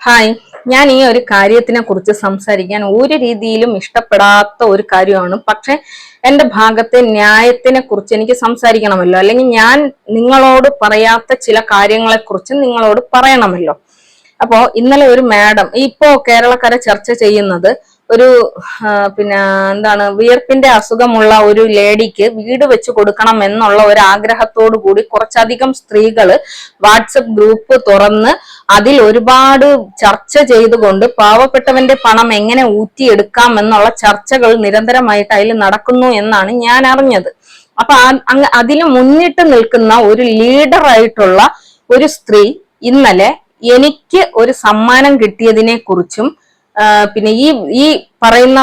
Hi ഞാൻ ഈ ഒരു കാര്യത്തിനെ കുറിച്ച് സംസാരിക്കാൻ ഒരു രീതിയിലും ഇഷ്ടപ്പെടാത്ത ഒരു കാര്യമാണ്. പക്ഷെ എന്റെ ഭാഗത്തെ ന്യായത്തിനെ കുറിച്ച് എനിക്ക് സംസാരിക്കണമല്ലോ. അല്ലെങ്കിൽ ഞാൻ നിങ്ങളോട് പറയാത്ത ചില കാര്യങ്ങളെ കുറിച്ച് നിങ്ങളോട് പറയണമല്ലോ. അപ്പോ ഇന്നലെ ഒരു മാഡം ഇപ്പോ കേരളക്കാരെ ചർച്ച ചെയ്യുന്നത് ഒരു പിന്നെ എന്താണ് വിയർപ്പിന്റെ അസുഖമുള്ള ഒരു ലേഡിക്ക് വീട് വെച്ച് കൊടുക്കണം എന്നുള്ള ഒരു ആഗ്രഹത്തോടു കൂടി കുറച്ചധികം സ്ത്രീകൾ വാട്സപ്പ് ഗ്രൂപ്പ് തുറന്ന് അതിൽ ഒരുപാട് ചർച്ച ചെയ്തുകൊണ്ട് പാവപ്പെട്ടവന്റെ പണം എങ്ങനെ ഊറ്റിയെടുക്കാം എന്നുള്ള ചർച്ചകൾ നിരന്തരമായിട്ട് അതിൽ നടക്കുന്നു എന്നാണ് ഞാൻ അറിഞ്ഞത്. അപ്പൊ അതിൽ മുന്നിട്ട് നിൽക്കുന്ന ഒരു ലീഡർ ആയിട്ടുള്ള ഒരു സ്ത്രീ ഇന്നലെ എനിക്ക് ഒരു സമ്മാനം കിട്ടിയതിനെ കുറിച്ചും പിന്നെ ഈ ഈ പറയുന്ന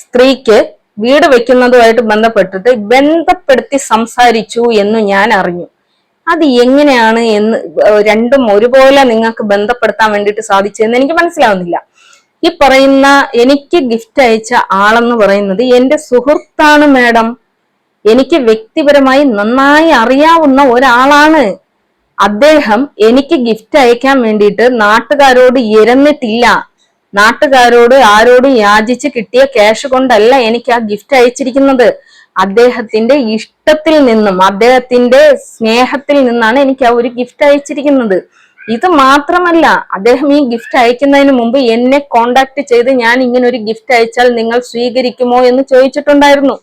സ്ത്രീക്ക് വീട് വെക്കുന്നതുമായിട്ട് ബന്ധപ്പെട്ടിട്ട് ബന്ധപ്പെടുത്തി സംസാരിച്ചു എന്ന് ഞാൻ അറിഞ്ഞു. അത് എങ്ങനെയാണ് എന്ന് രണ്ടും ഒരുപോലെ നിങ്ങൾക്ക് ബന്ധപ്പെടുത്താൻ വേണ്ടിയിട്ട് സാധിച്ചതെന്ന് എനിക്ക് മനസ്സിലാവുന്നില്ല. ഈ പറയുന്ന എനിക്ക് ഗിഫ്റ്റ് അയച്ച ആളെന്ന് പറയുന്നത് എന്റെ സുഹൃത്താണ് മാഡം. എനിക്ക് വ്യക്തിപരമായി നന്നായി അറിയാവുന്ന ഒരാളാണ്. അദ്ദേഹം എനിക്ക് ഗിഫ്റ്റ് അയക്കാൻ വേണ്ടിയിട്ട് നാട്ടുകാരോട് ഇരന്നിട്ടില്ല. നാട്ടുകാരോട് ആരോടും യാചിച്ച് കിട്ടിയ ക്യാഷ് കൊണ്ടല്ല എനിക്ക് ആ ഗിഫ്റ്റ് അയച്ചിരിക്കുന്നത്. അദ്ദേഹത്തിന്റെ ഇഷ്ടത്തിൽ നിന്നും അദ്ദേഹത്തിന്റെ സ്നേഹത്തിൽ നിന്നാണ് എനിക്ക് ആ ഒരു ഗിഫ്റ്റ് അയച്ചിരിക്കുന്നത്. ഇത് മാത്രമല്ല അദ്ദേഹം ഈ ഗിഫ്റ്റ് അയക്കുന്നതിന് മുമ്പ് എന്നെ കോണ്ടാക്ട് ചെയ്ത് ഞാൻ ഇങ്ങനെ ഒരു ഗിഫ്റ്റ് അയച്ചാൽ നിങ്ങൾ സ്വീകരിക്കുമോ എന്ന് ചോദിച്ചിട്ടുണ്ടായിരുന്നു.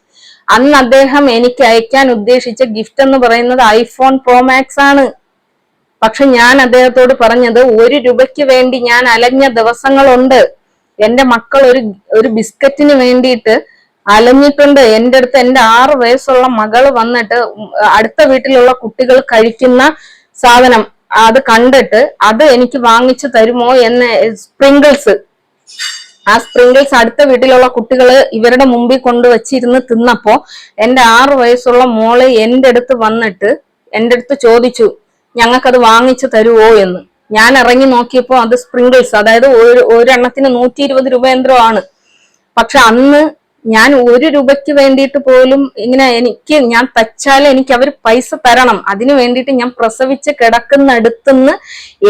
അന്ന് അദ്ദേഹം എനിക്ക് അയക്കാൻ ഉദ്ദേശിച്ച ഗിഫ്റ്റ് എന്ന് പറയുന്നത് ഐഫോൺ പ്രോ മാക്സ് ആണ്. പക്ഷെ ഞാൻ അദ്ദേഹത്തോട് പറഞ്ഞത് ഒരു രൂപയ്ക്ക് വേണ്ടി ഞാൻ അലഞ്ഞ ദിവസങ്ങളുണ്ട്. എന്റെ മക്കൾ ഒരു ഒരു ബിസ്ക്കറ്റിന് വേണ്ടിയിട്ട് അലഞ്ഞിട്ടുണ്ട്. എന്റെ അടുത്ത് എന്റെ ആറ് വയസ്സുള്ള മകൾ വന്നിട്ട് അടുത്ത വീട്ടിലുള്ള കുട്ടികൾ കഴിക്കുന്ന സാധനം അത് കണ്ടിട്ട് അത് എനിക്ക് വാങ്ങിച്ചു തരുമോ എന്ന് സ്പ്രിങ്കിൾസ്. ആ സ്പ്രിങ്കിൾസ് അടുത്ത വീട്ടിലുള്ള കുട്ടികൾ ഇവരുടെ മുമ്പിൽ കൊണ്ടുവച്ചിരുന്ന് തിന്നപ്പോ എന്റെ ആറു വയസ്സുള്ള മോൾ എന്റെ അടുത്ത് വന്നിട്ട് എന്റെ അടുത്ത് ചോദിച്ചു ഞങ്ങൾക്കത് വാങ്ങിച്ചു തരുവോ എന്ന്. ഞാൻ ഇറങ്ങി നോക്കിയപ്പോൾ അത് സ്പ്രിങ്കിൾസ് അതായത് ഒരു ഒരെണ്ണത്തിന് നൂറ്റി ഇരുപത് രൂപ എന്തോ ആണ് പക്ഷെ അന്ന് ഞാൻ ഒരു രൂപയ്ക്ക് വേണ്ടിയിട്ട് പോലും ഇങ്ങനെ എനിക്ക് ഞാൻ തച്ചാൽ എനിക്ക് അവർ പൈസ തരണം. അതിനു വേണ്ടിയിട്ട് ഞാൻ പ്രസവിച്ച് കിടക്കുന്നിടത്തുനിന്ന്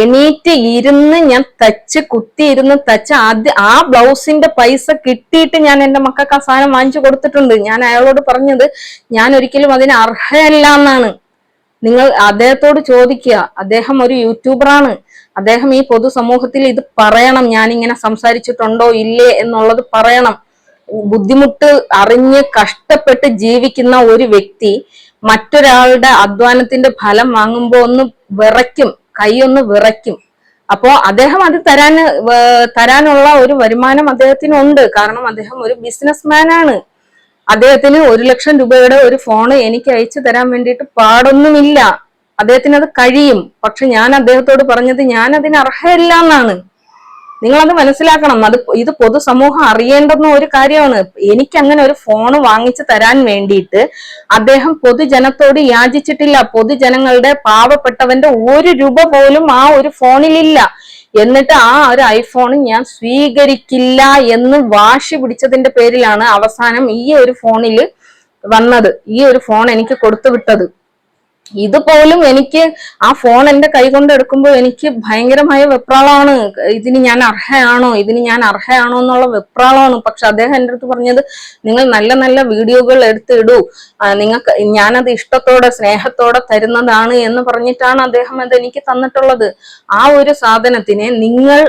എണീറ്റ് ഇരുന്ന് ഞാൻ തച്ച് കുത്തി ഇരുന്ന് തച്ച് ആദ്യം ആ ബ്ലൗസിന്റെ പൈസ കിട്ടിയിട്ട് ഞാൻ എന്റെ മക്കൾക്ക് ആ സാധനം വാങ്ങിച്ചു കൊടുത്തിട്ടുണ്ട്. ഞാൻ അയാളോട് പറഞ്ഞത് ഞാൻ ഒരിക്കലും അതിന് അർഹയല്ല എന്നാണ്. നിങ്ങൾ അദ്ദേഹത്തോട് ചോദിക്കുക. അദ്ദേഹം ഒരു യൂട്യൂബറാണ്. അദ്ദേഹം ഈ പൊതുസമൂഹത്തിൽ ഇത് പറയണം. ഇങ്ങനെ സംസാരിച്ചിട്ടുണ്ടോ ഇല്ലേ എന്നുള്ളത് പറയണം. ബുദ്ധിമുട്ട് അറിഞ്ഞ് കഷ്ടപ്പെട്ട് ജീവിക്കുന്ന ഒരു വ്യക്തി മറ്റൊരാളുടെ അധ്വാനത്തിന്റെ ഫലം വാങ്ങുമ്പോൾ ഒന്ന് വിറയ്ക്കും കൈയൊന്ന് വിറയ്ക്കും. അപ്പോ അദ്ദേഹം അത് തരാൻ തരാനുള്ള ഒരു വരുമാനം അദ്ദേഹത്തിനുണ്ട്. കാരണം അദ്ദേഹം ഒരു ബിസിനസ്മാൻ ആണ് അദ്ദേഹത്തിന് ഒരു ലക്ഷം രൂപയുടെ ഒരു ഫോൺ എനിക്ക് അയച്ചു തരാൻ വേണ്ടിയിട്ട് പാടൊന്നുമില്ല. അദ്ദേഹത്തിന് അത് കഴിയും. പക്ഷെ ഞാൻ അദ്ദേഹത്തോട് പറഞ്ഞത് ഞാൻ അതിന് അർഹയല്ല എന്നാണ്. നിങ്ങളത് മനസ്സിലാക്കണം. അത് ഇത് പൊതുസമൂഹം അറിയേണ്ടുന്ന ഒരു കാര്യമാണ്. എനിക്ക് അങ്ങനെ ഒരു ഫോൺ വാങ്ങിച്ചു തരാൻ വേണ്ടിയിട്ട് അദ്ദേഹം പൊതുജനത്തോട് യാചിച്ചിട്ടില്ല. പൊതുജനങ്ങളുടെ പാവപ്പെട്ടവന്റെ ഒരു രൂപ പോലും ആ ഒരു ഫോണിലില്ല എന്നിട്ട് ആ ഒരു ഐഫോൺ ഞാൻ സ്വീകരിക്കില്ല എന്ന് വാശി പിടിച്ചതിന്റെ പേരിലാണ് അവസാനം ഈ ഒരു ഫോണിൽ വന്നത്. ഈ ഒരു ഫോൺ എനിക്ക് കൊടുത്തു വിട്ടത്. ഇതുപോലും എനിക്ക് ആ ഫോൺ എന്റെ കൈ കൊണ്ട് എടുക്കുമ്പോൾ എനിക്ക് ഭയങ്കരമായ വെപ്രാളമാണ്. ഇതിന് ഞാൻ അർഹയാണോ? ഇതിന് ഞാൻ അർഹയാണോ എന്നുള്ള വെപ്രാളമാണ്. പക്ഷെ അദ്ദേഹം എന്റെ അടുത്ത് പറഞ്ഞത് നിങ്ങൾ നല്ല നല്ല വീഡിയോകൾ എടുത്തിടൂ. നിങ്ങൾക്ക് ഞാനത് ഇഷ്ടത്തോടെ സ്നേഹത്തോടെ തരുന്നതാണ് എന്ന് പറഞ്ഞിട്ടാണ് അദ്ദേഹം അത് എനിക്ക് തന്നിട്ടുള്ളത്. ആ ഒരു സാധനത്തിനെ നിങ്ങൾ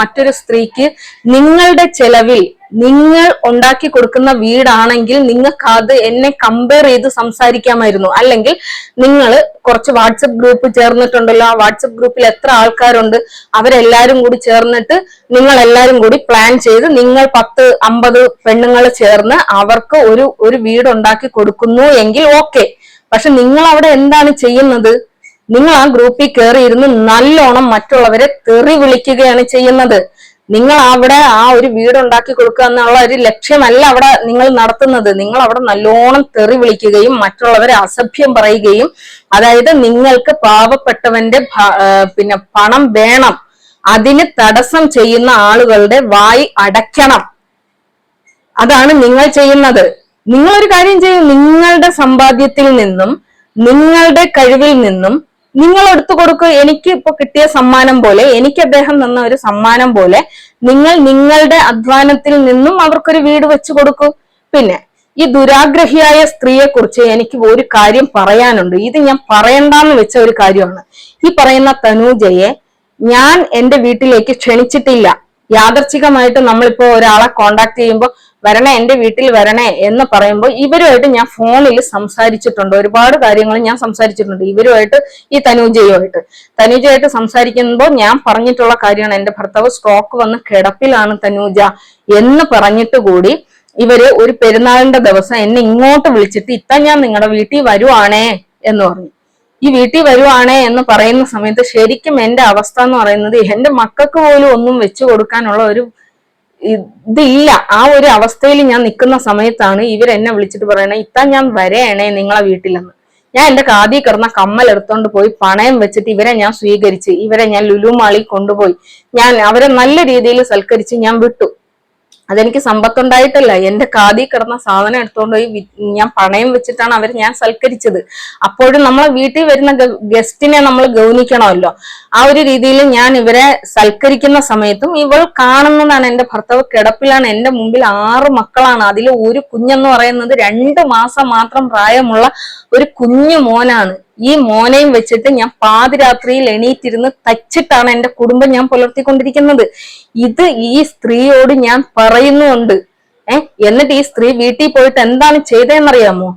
മറ്റൊരു സ്ത്രീക്ക് നിങ്ങളുടെ ചെലവിൽ നിങ്ങൾ ഉണ്ടാക്കി കൊടുക്കുന്ന വീടാണെങ്കിൽ നിങ്ങൾക്ക് അത് എന്നെ കമ്പയർ ചെയ്ത് സംസാരിക്കാമായിരുന്നു. അല്ലെങ്കിൽ നിങ്ങൾ കുറച്ച് വാട്സപ്പ് ഗ്രൂപ്പ് ചേർന്നിട്ടുണ്ടല്ലോ. ആ വാട്സപ്പ് ഗ്രൂപ്പിൽ എത്ര ആൾക്കാരുണ്ട്? അവരെല്ലാരും കൂടി ചേർന്നിട്ട് നിങ്ങൾ എല്ലാരും കൂടി പ്ലാൻ ചെയ്ത് നിങ്ങൾ പത്ത് അമ്പത് പെണ്ണുങ്ങൾ ചേർന്ന് അവർക്ക് ഒരു ഒരു വീട് ഉണ്ടാക്കി കൊടുക്കുന്നു എങ്കിൽ ഓക്കെ പക്ഷെ നിങ്ങൾ അവിടെ എന്താണ് ചെയ്യുന്നത്? നിങ്ങൾ ആ ഗ്രൂപ്പിൽ കയറിയിരുന്ന് നല്ലോണം മറ്റുള്ളവരെ തെറി വിളിക്കുകയാണ് ചെയ്യുന്നത്. നിങ്ങൾ അവിടെ ആ ഒരു വീട് ഉണ്ടാക്കി കൊടുക്കുക എന്നുള്ള ഒരു ലക്ഷ്യമല്ല അവിടെ നിങ്ങൾ നടത്തുന്നത്. നിങ്ങൾ അവിടെ നല്ലോണം തെറി വിളിക്കുകയും മറ്റുള്ളവരെ അസഭ്യം പറയുകയും അതായത് നിങ്ങൾക്ക് പാവപ്പെട്ടവന്റെ പിന്നെ പണം വേണം. അതിന് തടസ്സം ചെയ്യുന്ന ആളുകളുടെ വായി അടയ്ക്കണം. അതാണ് നിങ്ങൾ ചെയ്യുന്നത്. നിങ്ങൾ ഒരു കാര്യം ചെയ്യും. നിങ്ങളുടെ സമ്പാദ്യത്തിൽ നിന്നും നിങ്ങളുടെ കഴിവിൽ നിന്നും നിങ്ങൾ എടുത്തു കൊടുക്കുക എനിക്ക് ഇപ്പൊ കിട്ടിയ സമ്മാനം പോലെ എനിക്ക് അദ്ദേഹം തന്ന ഒരു സമ്മാനം പോലെ നിങ്ങൾ നിങ്ങളുടെ അധ്വാനത്തിൽ നിന്നും അവർക്കൊരു വീട് വെച്ചു കൊടുക്കൂ. പിന്നെ ഈ ദുരാഗ്രഹിയായ സ്ത്രീയെക്കുറിച്ച് എനിക്ക് ഒരു കാര്യം പറയാനുണ്ട്. ഇത് ഞാൻ പറയണ്ടെന്ന് വെച്ച ഒരു കാര്യമാണ്. ഈ പറയുന്ന തനൂജയെ ഞാൻ എന്റെ വീട്ടിലേക്ക് ക്ഷണിച്ചിട്ടില്ല. യാദർച്ഛികമായിട്ട് നമ്മളിപ്പോ ഒരാളെ കോണ്ടാക്ട് ചെയ്യുമ്പോൾ വരണേ എന്റെ വീട്ടിൽ വരണേ എന്ന് പറയുമ്പോൾ ഇവരുമായിട്ട് ഞാൻ ഫോണിൽ സംസാരിച്ചിട്ടുണ്ട്. ഒരുപാട് കാര്യങ്ങൾ ഞാൻ സംസാരിച്ചിട്ടുണ്ട്. ഇവരുമായിട്ട് ഈ തനൂജയുമായിട്ട്. തനൂജയായിട്ട് സംസാരിക്കുമ്പോൾ ഞാൻ പറഞ്ഞിട്ടുള്ള കാര്യമാണ്. എന്റെ ഭർത്താവ് സ്ട്രോക്ക് വന്ന് കിടപ്പിലാണ് തനൂജ എന്ന് പറഞ്ഞിട്ട് കൂടി ഇവർ ഒരു പെരുന്നാളിന്റെ ദിവസം എന്നെ ഇങ്ങോട്ട് വിളിച്ചിട്ട് ഇത്ത ഞാൻ നിങ്ങളുടെ വീട്ടിൽ വരുവാണേ എന്ന് പറഞ്ഞു. ഈ വീട്ടിൽ വരുവാണേ എന്ന് പറയുന്ന സമയത്ത് ശരിക്കും എന്റെ അവസ്ഥ എന്ന് പറയുന്നത് എന്റെ മക്കൾക്ക് പോലും ഒന്നും വെച്ചു കൊടുക്കാനുള്ള ഒരു ഇതില്ല. ആ ഒരു അവസ്ഥയിൽ ഞാൻ നിൽക്കുന്ന സമയത്താണ് ഇവർ എന്നെ വിളിച്ചിട്ട് പറയണേ ഇത്ത ഞാൻ വരേണേ നിങ്ങളെ വീട്ടിലെന്ന്. ഞാൻ എന്റെ കാതി കിടന്ന കമ്മൽ എടുത്തോണ്ട് പോയി പണയം വെച്ചിട്ട് ഇവരെ ഞാൻ സ്വീകരിച്ച് ഇവരെ ഞാൻ ലുലുമാളിൽ കൊണ്ടുപോയി. ഞാൻ അവരെ നല്ല രീതിയിൽ സൽക്കരിച്ച് ഞാൻ വിട്ടു. അതെനിക്ക് സമ്പത്തുണ്ടായിട്ടല്ല. എന്റെ കാതി കിടന്ന സാധനം എടുത്തുകൊണ്ട് പോയി ഞാൻ പണയം വെച്ചിട്ടാണ് അവർ ഞാൻ സൽക്കരിച്ചത്. അപ്പോഴും നമ്മളെ വീട്ടിൽ വരുന്ന ഗസ്റ്റിനെ നമ്മൾ ഗൗനിക്കണമല്ലോ. ആ ഒരു രീതിയിൽ ഞാൻ ഇവരെ സൽക്കരിക്കുന്ന സമയത്തും ഇവൾ കാണുന്നതാണ് എന്റെ ഭർത്താവ് കിടപ്പിലാണ്. എന്റെ മുമ്പിൽ ആറ് മക്കളാണ്. അതിൽ ഒരു കുഞ്ഞെന്ന് പറയുന്നത് രണ്ട് മാസം മാത്രം പ്രായമുള്ള ഒരു കുഞ്ഞു മോനാണ്. ഈ മോനെയും വെച്ചിട്ട് ഞാൻ പാതിരാത്രിയിൽ എണീറ്റിരുന്ന് തച്ചിട്ടാണ് എന്റെ കുടുംബം ഞാൻ പുലർത്തിക്കൊണ്ടിരിക്കുന്നത്. ഇത് ഈ സ്ത്രീയോട് ഞാൻ പറയുന്നുണ്ട്. ഏഹ് എന്നിട്ട് ഈ സ്ത്രീ വീട്ടിൽ പോയിട്ട് എന്താണ് ചെയ്തതെന്നറിയാമോ?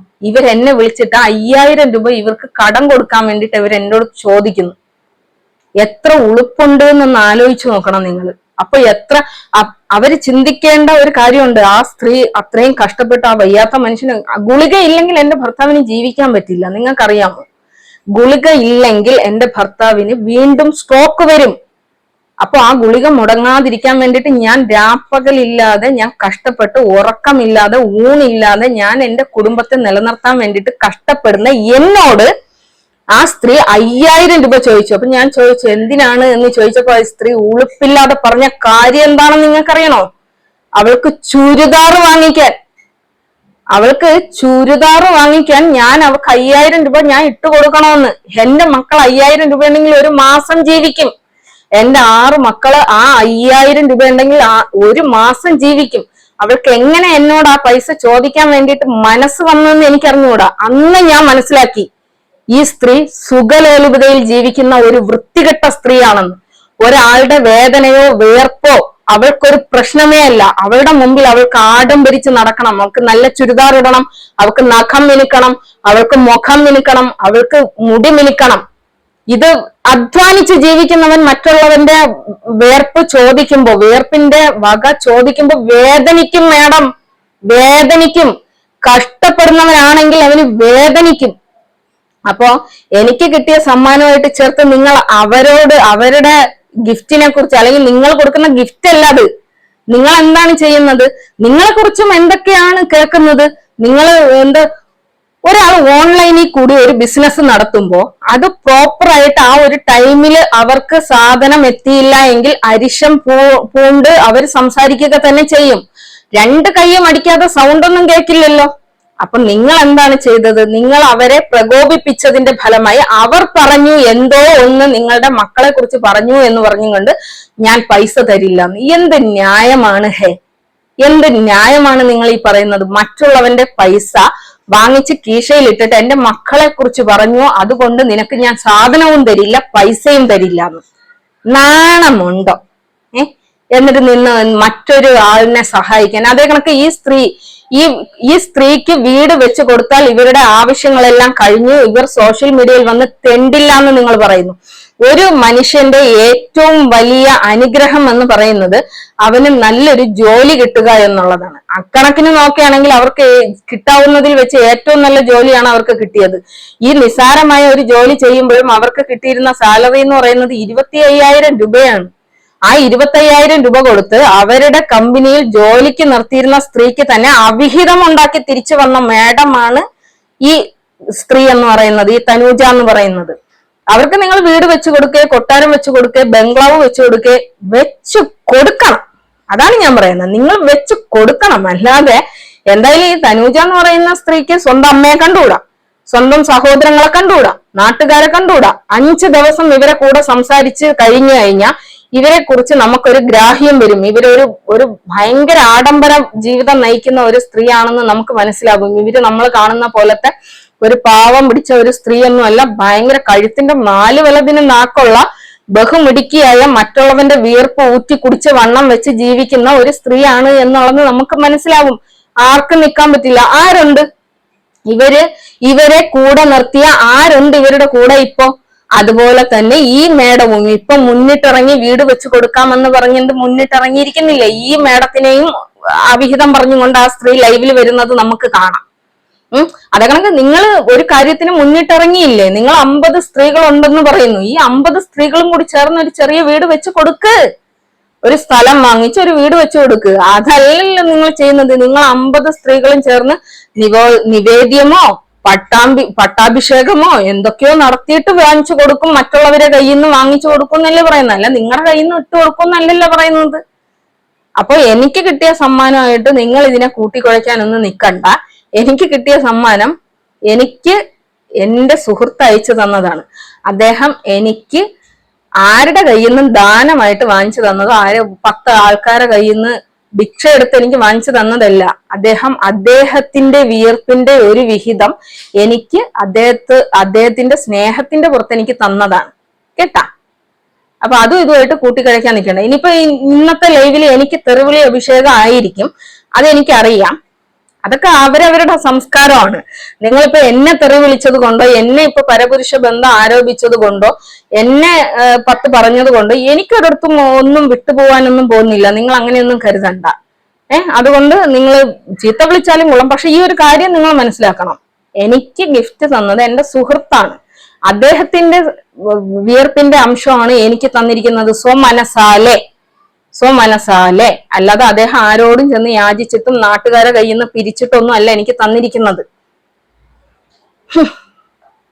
എന്നെ വിളിച്ചിട്ട് അയ്യായിരം രൂപ ഇവർക്ക് കടം കൊടുക്കാൻ വേണ്ടിട്ട് ഇവർ എന്നോട് ചോദിക്കുന്നു. എത്ര ഉളുപ്പുണ്ട് എന്നൊന്ന് ആലോചിച്ചു നോക്കണം നിങ്ങൾ. അപ്പൊ എത്ര അവർ ചിന്തിക്കേണ്ട ഒരു കാര്യമുണ്ട്. ആ സ്ത്രീ അത്രയും കഷ്ടപ്പെട്ട് ആ വയ്യാത്ത മനുഷ്യന് ഗുളിക ഇല്ലെങ്കിൽ എന്റെ ഭർത്താവിന് ജീവിക്കാൻ പറ്റില്ല. നിങ്ങൾക്കറിയാമോ? ഗുളിക ഇല്ലെങ്കിൽ എന്റെ ഭർത്താവിന് വീണ്ടും സ്ട്രോക്ക് വരും. അപ്പൊ ആ ഗുളിക മുടങ്ങാതിരിക്കാൻ വേണ്ടിയിട്ട് ഞാൻ രാപ്പകലില്ലാതെ ഞാൻ കഷ്ടപ്പെട്ട് ഉറക്കമില്ലാതെ ഊണില്ലാതെ ഞാൻ എന്റെ കുടുംബത്തെ നിലനിർത്താൻ വേണ്ടിയിട്ട് കഷ്ടപ്പെടുന്ന എന്നോട് ആ സ്ത്രീ അയ്യായിരം രൂപ ചോദിച്ചു. അപ്പൊ ഞാൻ ചോദിച്ചു എന്തിനാണ്? എന്ന് ചോദിച്ചപ്പോ ആ സ്ത്രീ ഉളുപ്പില്ലാതെ പറഞ്ഞ കാര്യം എന്താണെന്ന് നിങ്ങൾക്കറിയണോ? അവൾക്ക് ചുരിദാർ വാങ്ങിക്കാൻ. അവൾക്ക് ചുരിദാർ വാങ്ങിക്കാൻ ഞാൻ അവൾക്ക് അയ്യായിരം രൂപ ഞാൻ ഇട്ട് കൊടുക്കണമെന്ന്. എന്റെ മക്കൾ അയ്യായിരം രൂപ ഉണ്ടെങ്കിൽ ഒരു മാസം ജീവിക്കും. എന്റെ ആറ് മക്കൾ ആ അയ്യായിരം രൂപ ഉണ്ടെങ്കിൽ ആ ഒരു മാസം ജീവിക്കും. അവൾക്ക് എങ്ങനെ എന്നോട് ആ പൈസ ചോദിക്കാൻ വേണ്ടിയിട്ട് മനസ്സ് വന്നെന്ന് എനിക്ക് അറിഞ്ഞുകൂടാ അന്ന് ഞാൻ മനസ്സിലാക്കി. ഈ സ്ത്രീ സുഖലോലുപതയിൽ ജീവിക്കുന്ന ഒരു വൃത്തികെട്ട സ്ത്രീയാണെന്ന്. ഒരാളുടെ വേദനയോ വേർപ്പോ അവൾക്കൊരു പ്രശ്നമേ അല്ല. അവളുടെ മുമ്പിൽ അവൾക്ക് ആഡംബരിച്ച് നടക്കണം. അവൾക്ക് നല്ല ചുരിദാർ ഇടണം. അവൾക്ക് നഖം മിനുക്കണം. അവൾക്ക് മുഖം മിനുക്കണം. അവൾക്ക് മുടി മിനുക്കണം. ഇത് അധ്വാനിച്ച് ജീവിക്കുന്നവൻ മറ്റുള്ളവന്റെ വേർപ്പ് ചോദിക്കുമ്പോ വേർപ്പിന്റെ വക ചോദിക്കുമ്പോ വേദനിക്കും മേഡം. വേദനിക്കും. കഷ്ടപ്പെടുന്നവനാണെങ്കിൽ അവന് വേദനിക്കും. അപ്പോ എനിക്ക് കിട്ടിയ സമ്മാനമായിട്ട് ചേർത്ത് നിങ്ങൾ അവരോട് അവരുടെ ഗിഫ്റ്റിനെ കുറിച്ച് അല്ലെങ്കിൽ നിങ്ങൾ കൊടുക്കുന്ന ഗിഫ്റ്റ് അല്ല അത്. നിങ്ങൾ എന്താണ് ചെയ്യുന്നത്? നിങ്ങളെ കുറിച്ചും എന്തൊക്കെയാണ് കേൾക്കുന്നത്? നിങ്ങൾ എന്ത് ഒരാൾ ഓൺലൈനിൽ കൂടി ഒരു ബിസിനസ് നടത്തുമ്പോൾ അത് പ്രോപ്പറായിട്ട് ആ ഒരു ടൈമിൽ അവർക്ക് സാധനം എത്തിയില്ല എങ്കിൽ അരിശം പൂണ്ട് അവർ സംസാരിക്കുക തന്നെ ചെയ്യും. രണ്ട് കൈയും അടിക്കാതെ സൗണ്ട് ഒന്നും കേൾക്കില്ലല്ലോ. അപ്പൊ നിങ്ങൾ എന്താണ് ചെയ്തത്? നിങ്ങൾ അവരെ പ്രകോപിപ്പിച്ചതിന്റെ ഫലമായി അവർ പറഞ്ഞു എന്തോ ഒന്ന് നിങ്ങളുടെ മക്കളെ കുറിച്ച് പറഞ്ഞു എന്ന് പറഞ്ഞുകൊണ്ട് ഞാൻ പൈസ തരില്ല. എന്ത് ന്യായമാണ് ഹേ? എന്ത് ന്യായമാണ് നിങ്ങൾ ഈ പറയുന്നത്? മറ്റുള്ളവന്റെ പൈസ വാങ്ങിച്ച് കീശയിൽ ഇട്ടിട്ട് എന്റെ മക്കളെ കുറിച്ച് പറഞ്ഞു? അതുകൊണ്ട് നിനക്ക് ഞാൻ സാധനവും തരില്ല പൈസയും തരില്ല എന്ന്. നാണമുണ്ടോ? ഏ? എന്നിട്ട് നിന്ന് മറ്റൊരു ആളിനെ സഹായിക്കാൻ. അതേ കണക്ക് ഈ സ്ത്രീ ഈ ഈ സ്ത്രീക്ക് വീട് വെച്ച് കൊടുത്താൽ ഇവരുടെ ആവശ്യങ്ങളെല്ലാം കഴിഞ്ഞു. ഇവർ സോഷ്യൽ മീഡിയയിൽ വന്ന് തെണ്ടില്ല എന്ന് നിങ്ങൾ പറയുന്നു. ഒരു മനുഷ്യന്റെ ഏറ്റവും വലിയ അനുഗ്രഹം എന്ന് പറയുന്നത് അവന് നല്ലൊരു ജോലി കിട്ടുക എന്നുള്ളതാണ്. അക്കണക്കിന് നോക്കുകയാണെങ്കിൽ അവർക്ക് കിട്ടാവുന്നതിൽ വെച്ച് ഏറ്റവും നല്ല ജോലിയാണ് അവർക്ക് കിട്ടിയത്. ഈ നിസാരമായ ഒരു ജോലി ചെയ്യുമ്പോഴും അവർക്ക് കിട്ടിയിരുന്ന സാലറി എന്ന് പറയുന്നത് ഇരുപത്തി രൂപയാണ്. ആ ഇരുപത്തയ്യായിരം രൂപ കൊടുത്ത് അവരുടെ കമ്പനിയിൽ ജോലിക്ക് നിർത്തിയിരുന്ന സ്ത്രീക്ക് തന്നെ അവിഹിതം ഉണ്ടാക്കി തിരിച്ചു വന്ന മേഡമാണ് ഈ സ്ത്രീ എന്ന് പറയുന്നത് ഈ തനൂജ എന്ന് പറയുന്നത്. അവർക്ക് നിങ്ങൾ വീട് വെച്ചു കൊടുക്കേ കൊട്ടാരം വെച്ചു കൊടുക്കേ ബംഗ്ലാവ് വെച്ചു കൊടുക്കേ വെച്ചു കൊടുക്കണം. അതാണ് ഞാൻ പറയുന്നത്. നിങ്ങൾ വെച്ചു കൊടുക്കണം. അല്ലാതെ എന്തായാലും ഈ തനൂജ എന്ന് പറയുന്ന സ്ത്രീക്ക് സ്വന്തം അമ്മയെ കണ്ടുകൂടാ? സ്വന്തം സഹോദരങ്ങളെ കണ്ടുകൂടാ? നാട്ടുകാരെ കണ്ടുകൂടാ? അഞ്ച് ദിവസം ഇവരെ കൂടെ സംസാരിച്ച് കഴിഞ്ഞു കഴിഞ്ഞാൽ ഇവരെ കുറിച്ച് നമുക്കൊരു ഗ്രാഹ്യം വരും. ഇവരൊരു ഒരു ഭയങ്കര ആഡംബര ജീവിതം നയിക്കുന്ന ഒരു സ്ത്രീയാണെന്ന് നമുക്ക് മനസ്സിലാകും. ഇവർ നമ്മൾ കാണുന്ന പോലത്തെ ഒരു പാവം പിടിച്ച ഒരു സ്ത്രീയൊന്നും അല്ല. ഭയങ്കര കഴുത്തിന്റെ നാല് വലതിന് നാക്കുള്ള ബഹുമിടുക്കിയായ മറ്റുള്ളവന്റെ വിയർപ്പ് ഊറ്റി കുടിച്ച് വണ്ണം വെച്ച് ജീവിക്കുന്ന ഒരു സ്ത്രീയാണ് എന്നുള്ളത് നമുക്ക് മനസ്സിലാവും. ആർക്കും നിൽക്കാൻ പറ്റില്ല. ആരുണ്ട്? ഇവർ ഇവരെ കൂടെ നിർത്തിയ ആരുണ്ട് ഇവരുടെ കൂടെ ഇപ്പോ? അതുപോലെ തന്നെ ഈ മേഡവും ഇപ്പൊ മുന്നിട്ടിറങ്ങി വീട് വെച്ച് കൊടുക്കാമെന്ന് പറഞ്ഞിട്ട് മുന്നിട്ടിറങ്ങിയിരിക്കുന്നില്ല? ഈ മേഡത്തിനെയും അവിഹിതം പറഞ്ഞുകൊണ്ട് ആ സ്ത്രീ ലൈവിൽ വരുന്നത് നമുക്ക് കാണാം. ഉം? അതകണക്ക് നിങ്ങൾ ഒരു കാര്യത്തിന് മുന്നിട്ടിറങ്ങിയില്ലേ? നിങ്ങൾ അമ്പത് സ്ത്രീകൾ ഉണ്ടെന്ന് പറയുന്നു. ഈ അമ്പത് സ്ത്രീകളും കൂടി ചേർന്ന് ഒരു ചെറിയ വീട് വെച്ച് കൊടുക്ക്. ഒരു സ്ഥലം വാങ്ങിച്ച് ഒരു വീട് വെച്ച് കൊടുക്ക്. അതല്ലല്ലോ നിങ്ങൾ ചെയ്യുന്നത്. നിങ്ങൾ അമ്പത് സ്ത്രീകളും ചേർന്ന് നിവോ നിവേദ്യമോ പട്ടാമ്പി പട്ടാഭിഷേകമോ എന്തൊക്കെയോ നടത്തിയിട്ട് വാങ്ങിച്ചു കൊടുക്കും. മറ്റുള്ളവരെ കയ്യിൽ നിന്ന് വാങ്ങിച്ചു കൊടുക്കും എന്നല്ലേ പറയുന്നത്. അല്ല നിങ്ങളുടെ കയ്യിൽ നിന്ന് ഇട്ട് കൊടുക്കും എന്നല്ലല്ലോ പറയുന്നത്. അപ്പൊ എനിക്ക് കിട്ടിയ സമ്മാനമായിട്ട് നിങ്ങൾ ഇതിനെ കൂട്ടിക്കുഴയ്ക്കാനൊന്നും നിൽക്കണ്ട എനിക്ക് കിട്ടിയ സമ്മാനം എനിക്ക് എന്റെ സുഹൃത്ത് അയച്ചു തന്നതാണ്. അദ്ദേഹം എനിക്ക് ആരുടെ കയ്യിൽ നിന്നും ദാനമായിട്ട് വാങ്ങിച്ചു തന്നതോ ആരെ പത്ത് ആൾക്കാരെ കയ്യിൽ നിന്ന് ഭിക്ഷ എടുത്ത് എനിക്ക് വാങ്ങിച്ചു തന്നതല്ല. അദ്ദേഹം അദ്ദേഹത്തിന്റെ വിയർപ്പിന്റെ ഒരു വിഹിതം എനിക്ക് അദ്ദേഹത്ത് അദ്ദേഹത്തിന്റെ സ്നേഹത്തിന്റെ പുറത്ത് എനിക്ക് തന്നതാണ്. കേട്ടാ? അപ്പൊ അതും ഇതുമായിട്ട് കൂട്ടിക്കഴിക്കാൻ നിൽക്കണ്ട. ഇനിയിപ്പോ ഇന്നത്തെ ലൈവിൽ എനിക്ക് തെറിവിളി അഭിഷേകം ആയിരിക്കും. അതെനിക്കറിയാം. അതൊക്കെ അവരവരുടെ സംസ്കാരമാണ്. നിങ്ങളിപ്പോ എന്നെ തെറി വിളിച്ചത് കൊണ്ടോ എന്നെ ഇപ്പൊ പരപുരുഷ ബന്ധം ആരോപിച്ചത് കൊണ്ടോ എന്നെ പത്ത് പറഞ്ഞത് കൊണ്ടോ എനിക്കൊരിടത്തും ഒന്നും വിട്ടുപോകാനൊന്നും പോകുന്നില്ല. നിങ്ങൾ അങ്ങനെയൊന്നും കരുതണ്ട. ഏഹ് അതുകൊണ്ട് നിങ്ങൾ ചീത്ത വിളിച്ചാലും കൊള്ളാം. പക്ഷെ ഈ ഒരു കാര്യം നിങ്ങൾ മനസ്സിലാക്കണം. എനിക്ക് ഗിഫ്റ്റ് തന്നത് എന്റെ സുഹൃത്താണ്. അദ്ദേഹത്തിന്റെ വിയർപ്പിന്റെ അംശമാണ് എനിക്ക് തന്നിരിക്കുന്നത് സ്വമനസാലെ സ്വമനസാലെ അല്ലാതെ അദ്ദേഹം ആരോടും ചെന്ന് യാചിച്ചിട്ടും നാട്ടുകാരെ കയ്യിൽ നിന്ന് പിരിച്ചിട്ടൊന്നും അല്ല എനിക്ക് തന്നിരിക്കുന്നത്.